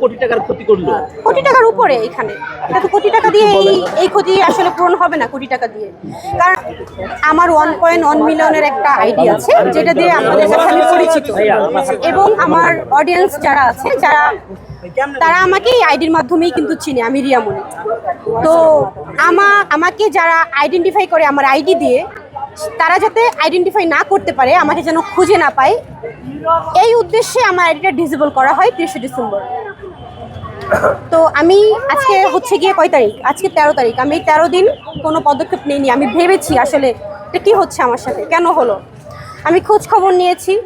কোটি টাকার ক্ষতি করল? কোটি টাকার উপরে এখানে। এটা তো কোটি টাকা দিয়ে এই এই ক্ষতি আসলে পূরণ হবে না, কোটি টাকা দিয়ে। কারণ আমার ওয়ান পয়েন্ট ওয়ান মিলিয়নের একটা আইডি আছে, যেটা দিয়ে আপনাদের কাছে আমি পরিচিত। এবং আমার অডিয়েন্স যারা আছে, যারা তারা আমাকে এই আইডির মাধ্যমেই কিন্তু চিনে, আমি রিয়ামণি তো আমা আমাকে যারা আইডেন্টিফাই করে আমার আইডি দিয়ে, তারা যাতে আইডেন্টিফাই না করতে পারে, আমাকে যেন খুঁজে না পায়, এই উদ্দেশ্যে আমার আইডিটা ডিসেবল করা হয় তিরিশে ডিসেম্বর। তো আমি আজকে হচ্ছে গিয়ে কয় তারিখ? আজকে তেরো তারিখ। আমি তেরো দিন কোনো পদক্ষেপ নিইনি। আমি ভেবেছি আসলে এটা কী হচ্ছে আমার সাথে? কেন হলো? আমি খোঁজ খবর নিয়েছি।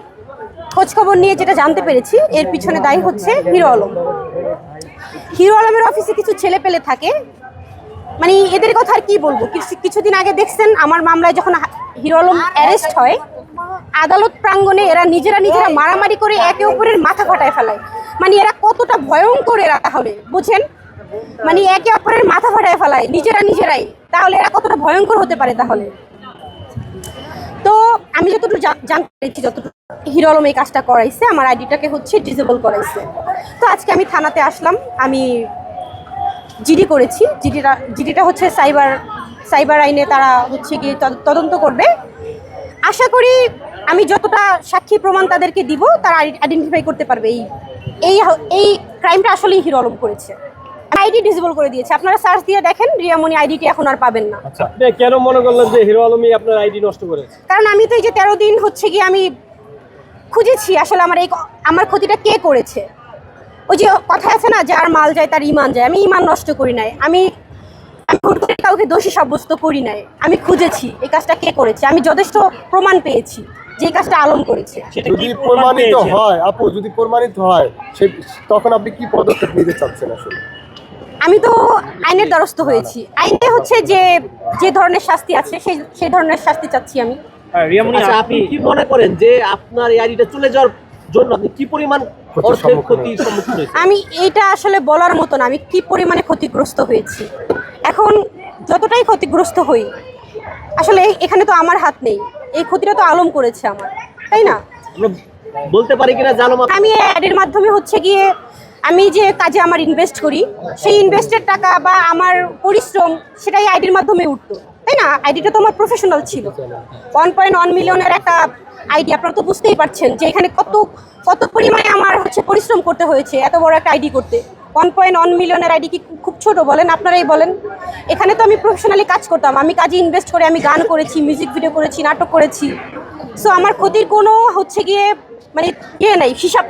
খোঁজ খবর নিয়ে যেটা জানতে পেরেছি, এর পিছনে দায়ী হচ্ছে হিরো আলম। হিরো আলমের অফিসে কিছু ছেলে পেলে থাকে। মানে এদের কথা আর কি বলব? কিছু- কিছুদিন আগে দেখছেন, আমার মামলায় যখন হিরো আলম অ্যারেস্ট হয়, আদালত প্রাঙ্গণে এরা নিজেরা নিজেরা মারামারি করে একে অপরের মাথা ফাটায় ফেলায়। মানে এরা কতটা ভয়ঙ্কর এরা তাহলে বুঝেন মানে একে অপরের মাথা ফাটায় ফেলায়, নিজেরা নিজেরাই। তাহলে এরা কতটা ভয়ঙ্কর হতে পারে তাহলে? তো আমি যতটুকু জানতে পেরেছি, যতটুকু হিরো আলম এই কাজটা করাইছে, আমার আইডিটাকে হচ্ছে ডিসেবল করাইছে। তো আজকে আমি থানাতে আসলাম, আমি জিডি করেছি। জিডিটা জিডিটা হচ্ছে সাইবার সাইবার আইনে তারা হচ্ছে গিয়ে তদ- তদন্ত করবে। আশা করি আমি যতটা সাক্ষী প্রমাণ তাদেরকে দিব তারা আইডেন্টিফাই করতে পারবে। এই এই এই ক্রাইমটা আসলেই হিরো আলম করেছে। আইডি ডিসেবল করে দিয়েছে। আপনারা সার্চ দিয়ে দেখেন রিয়ামণি আইডিটি এখন আর পাবেন না। আচ্ছা কেন মনে করলেন যে হিরো আলমী আপনার আইডি নষ্ট করেছে? কারণ আমি তো এই যে তেরো দিন হচ্ছে গিয়ে আমি খুঁজেছি আসলে আমার এই আমার ক্ষতিটা কে করেছে? ওই যে কথা আছে না যার মাল যায় তার ইমান যায়। আমি ইমান নষ্ট করি নাই। আমি হুট করে কাউকে দোষী সাব্যস্ত করি নাই। আমি খুঁজেছি এই কাজটা কে করেছে? আমি যথেষ্ট প্রমাণ পেয়েছি যে কাজটা আলম করেছে। যদি প্রমাণিত হয় আপু যদি প্রমাণিত হয় সে তখন আপনি কি পদক্ষেপ নিতে চাচ্ছেন আসলে? আমি তো আইনের দ্বারস্থ হয়েছি। আইনে হচ্ছে যে যে ধরনের শাস্তি আছে সেই সেই ধরনের শাস্তি চাচ্ছি আমি। আচ্ছা আপনি কি মনে করেন যে আপনার এই আইডিটা চলে যাওয়ার জন্য আপনি কি পরিমাণ অর্থের ক্ষতির সম্মুখীন হয়েছেন? আমি এইটা আসলে বলার মতন আমি কি পরিমাণে ক্ষতিগ্রস্ত হয়েছি? এখন যতটাই ক্ষতিগ্রস্ত হই আসলে এখানে তো আমার হাত নেই এই ক্ষতিটা তো আলম করেছে আমার তাই না? বলতে পারি কিনা জানো আমি এই অ্যাডের মাধ্যমে হচ্ছে গিয়ে আমি যে কাজে আমার ইনভেস্ট করি সেই ইনভেস্টের টাকা বা আমার পরিশ্রম সেটাই আইডির মাধ্যমে উঠতো। তাই না? আইডিটা তো আমার প্রফেশনাল ছিল। ওয়ান পয়েন্ট ওয়ান মিলিয়নের একটা আইডি আপনারা তো বুঝতেই পারছেন যে এখানে কত কত পরিমাণে আমার হচ্ছে পরিশ্রম করতে হয়েছে, এত বড় একটা আইডি করতে। ওয়ান পয়েন্ট ওয়ান মিলিয়নের আইডি কি খুব ছোট বলেন? আপনারাই বলেন। এখানে তো আমি প্রফেশনালি কাজ করতাম। আমি কাজে ইনভেস্ট করে আমি গান করেছি মিউজিক ভিডিও করেছি, নাটক করেছি। সো আমার ক্ষতির কোনো হচ্ছে গিয়ে মানে ইয়ে নাই, হিসাব